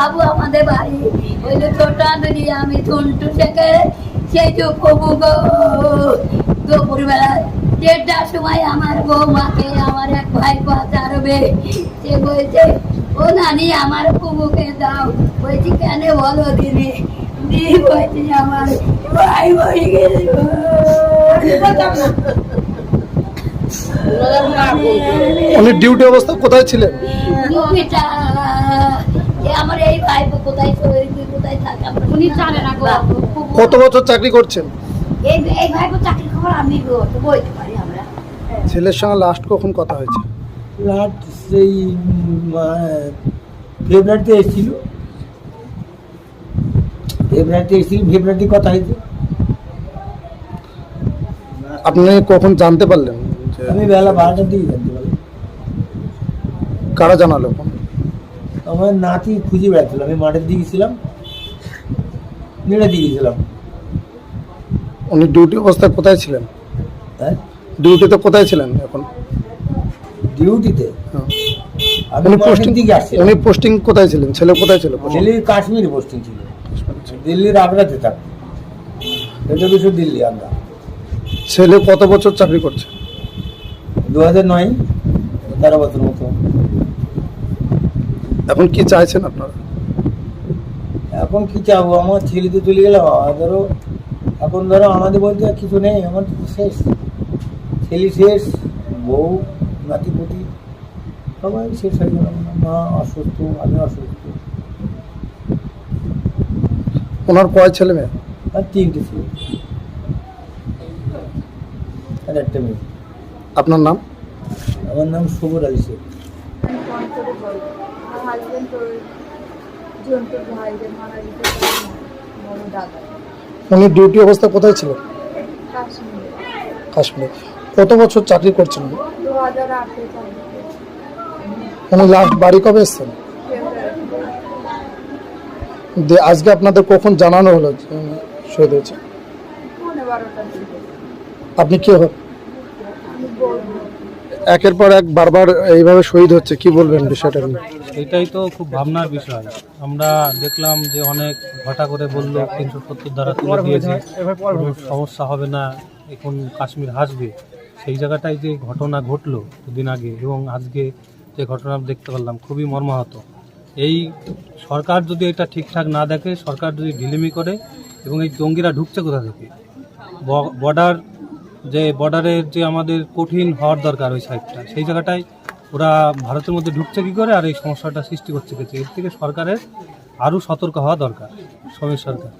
বাবু আমাদের বাড়ি। ওই যে আমি থেকে সেই যে কবু গো। দুপুরবেলা দেড়টার সময় আমার বৌমাকে আমার এক ভাই পাচারবে। সে বলছে ও নানি আমার কুবুকে দাও। বলছি কেন বলো দিদি? দিদি বলছি আমার ভাই উনি ডিউটি অবস্থা কোথায় ছিলেন? আমার এই ভাই কোথায় চলে কোথায় থাকে আমরা উনি জানে না। গো। কত বছর চাকরি করছেন? এই এই ভাই চাকরি খবর আমি গো বলতে পারি আমরা। ছেলের সঙ্গে লাস্ট কখন কথা হয়েছে? লাস্ট সেই ফেব্রুয়ারিতে এসেছিল। ফেব্রুয়ারিতে এসেছিল ফেব্রুয়ারিতে কথা হয়েছে। আপনি কখন জানতে পারলেন আমি বেলা বারোটার দিকে জানতে পারলাম। কারা জানালো? আমার নাতি খুঁজে বেড়াচ্ছিল আমি মাঠের দিকে ছিলাম নেড়ে দিকে ছিলাম উনি ডিউটি অবস্থায় কোথায় ছিলেন? হ্যাঁ? ডিউটিতে কোথায় ছিলেন এখন? ডিউটিতে মাঠের পোস্টিং দিকে আসছিলাম। উনি পোস্টিং কোথায় ছিলেন? ছেলে কোথায় ছিল দিল্লি কাশ্মীরে পোস্টিং ছিল। দিল্লির আগ্রাতে থাক। এটা কিছু দিল্লি আমরা। ছেলে কত বছর চাকরি করছে? দু হাজার নয় তেরো বছর মতো। এখন কি চাইছেন আপনারা? এখন কি চাবো? আমার ছেলে তো চলে গেল। ধরো এখন ধরো আমাদের বলতে আর কিছু নেই। আমার শেষ। ছেলে শেষ বউ নাতি নাতিপুতি সবাই শেষ হয়ে গেল। মা অসুস্থ আমি অসুস্থ। ওনার কয় ছেলে মেয়ে? আর তিনটে ছেলে। আর একটা মেয়ে। আপনার নাম? আমার নাম সবুর আলী শেখ। বল আমার তোর জন্তুর ভাইদের মারা যেতে বড় দাদা উনি ডিউটি অবস্থা কোথায় ছিল? কাশ্মীরে কাশ্মীরে কত বছর চাকরি করছেন দু হাজার আটে চালু লাস্ট বাড়ি কবে এসছেন? আজকে আপনাদের কখন জানানো হলো যে শহীদ হয়েছে? আপনি কি হন? আমি একের পর এক বারবার এইভাবে শহীদ হচ্ছে কি বলবেন বিষয়টা এটাই তো খুব ভাবনার বিষয়। আমরা দেখলাম যে অনেক ঘটা করে বলল তিনশো সত্তর দ্বারা তুলে দিয়েছে। কোনো সমস্যা হবে না এখন কাশ্মীর হাসবে। সেই জায়গাটায় যে ঘটনা ঘটলো দুদিন আগে এবং আজকে যে ঘটনা দেখতে পারলাম খুবই মর্মাহত। এই সরকার যদি এটা ঠিকঠাক না দেখে সরকার যদি ঢিলিমি করে এবং এই জঙ্গিরা ঢুকছে কোথা থেকে? বর্ডার যে বর্ডারের যে আমাদের কঠিন হওয়ার দরকার ওই সাইডটা সেই জায়গাটায় ওরা ভারতের মধ্যে ঢুকছে কী করে আর এই সমস্যাটা সৃষ্টি করছে গেছে এর থেকে সরকারের আরও সতর্ক হওয়া দরকার সমীর সরকার।